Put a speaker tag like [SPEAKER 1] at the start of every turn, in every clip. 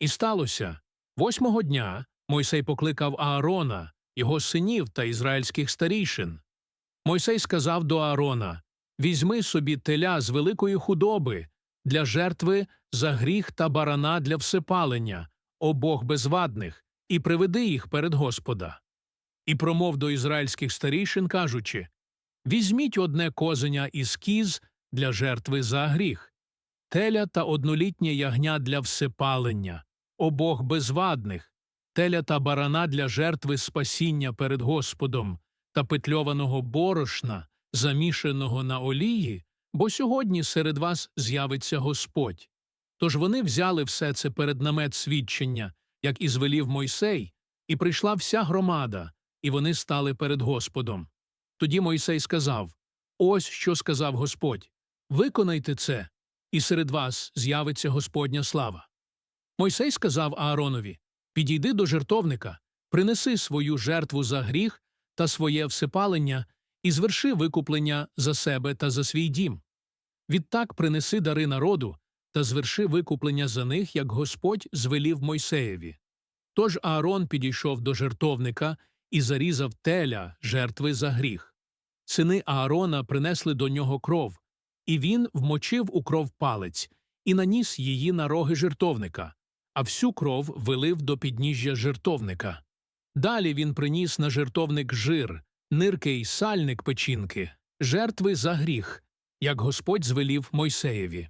[SPEAKER 1] І сталося восьмого дня Мойсей покликав Аарона, його синів та ізраїльських старійшин. Мойсей сказав до Аарона Візьми собі теля з великої худоби для жертви за гріх та барана для всепалення, обох безвадних, і приведи їх перед Господа. І промов до ізраїльських старійшин, кажучи Візьміть одне козеня із кіз для жертви за гріх, теля та однолітнє ягня для всепалення, обох безвадних, теля та барана для жертви спасіння перед Господом та петльованого борошна, замішаного на олії, бо сьогодні серед вас з'явиться Господь. Тож вони взяли все це перед намет свідчення, як і звелів Мойсей, і прийшла вся громада, і вони стали перед Господом. Тоді Мойсей сказав Ось що сказав Господь Виконайте це, і серед вас з'явиться Господня слава. Мойсей сказав Ааронові Підійди до жертовника, принеси свою жертву за гріх та своє всепалення і зверши викуплення за себе та за свій дім. Відтак принеси дари народу та зверши викуплення за них, як Господь звелів Мойсеєві. Тож Аарон підійшов до жертовника і зарізав теля жертви за гріх. Сини Аарона принесли до нього кров, і він вмочив у кров палець і наніс її на роги жертовника, а всю кров вилив до підніжжя жертовника. Далі він приніс на жертовник жир, нирки й сальник печінки, жертви за гріх, як Господь звелів Мойсеєві.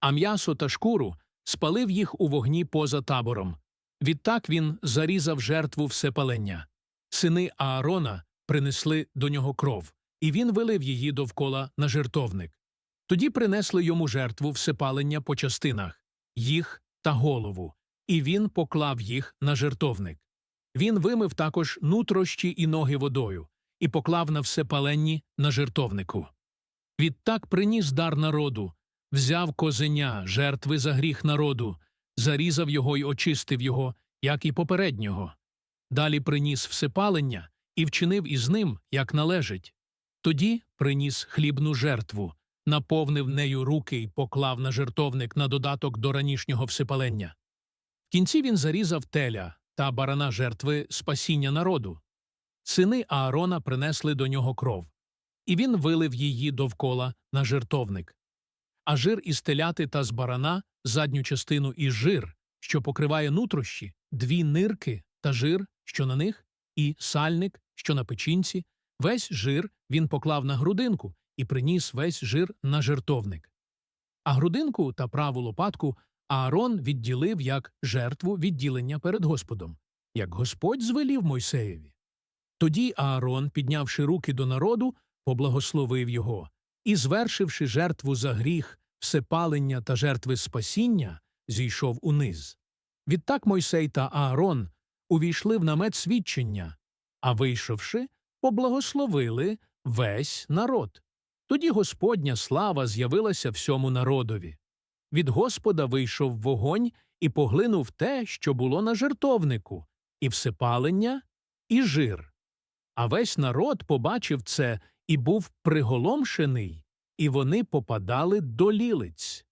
[SPEAKER 1] А м'ясо та шкуру спалив їх у вогні поза табором. Відтак він зарізав жертву всепалення. Сини Аарона принесли до нього кров, і він вилив її довкола на жертовник. Тоді принесли йому жертву всепалення по частинах їх та голову, і він поклав їх на жертовник. Він вимив також нутрощі і ноги водою і поклав на всепаленні на жертовнику. Відтак приніс дар народу, взяв козеня, жертви за гріх народу, зарізав його й очистив його, як і попереднього. Далі приніс всепалення і вчинив із ним, як належить. Тоді приніс хлібну жертву, наповнив нею руки й поклав на жертовник на додаток до ранішнього всепалення. В кінці він зарізав теля та барана жертви спасіння народу. Сини Аарона принесли до нього кров, і він вилив її довкола на жертовник. А жир із теляти та з барана, задню частину і жир, що покриває нутрощі, дві нирки та жир, що на них, і сальник, що на печінці, весь жир він поклав на грудинку і приніс весь жир на жертовник. А грудинку та праву лопатку Аарон відділив як жертву відділення перед Господом, як Господь звелів Мойсеєві. Тоді Аарон, піднявши руки до народу, поблагословив його і, звершивши жертву за гріх, всепалення та жертви спасіння, зійшов униз. Відтак Мойсей та Аарон увійшли в намет свідчення, а вийшовши, поблагословили весь народ. Тоді Господня слава з'явилася всьому народові. Від Господа вийшов вогонь і поглинув те, що було на жертовнику, і всипалення, і жир. А весь народ побачив це і був приголомшений, і вони попадали до лілиць.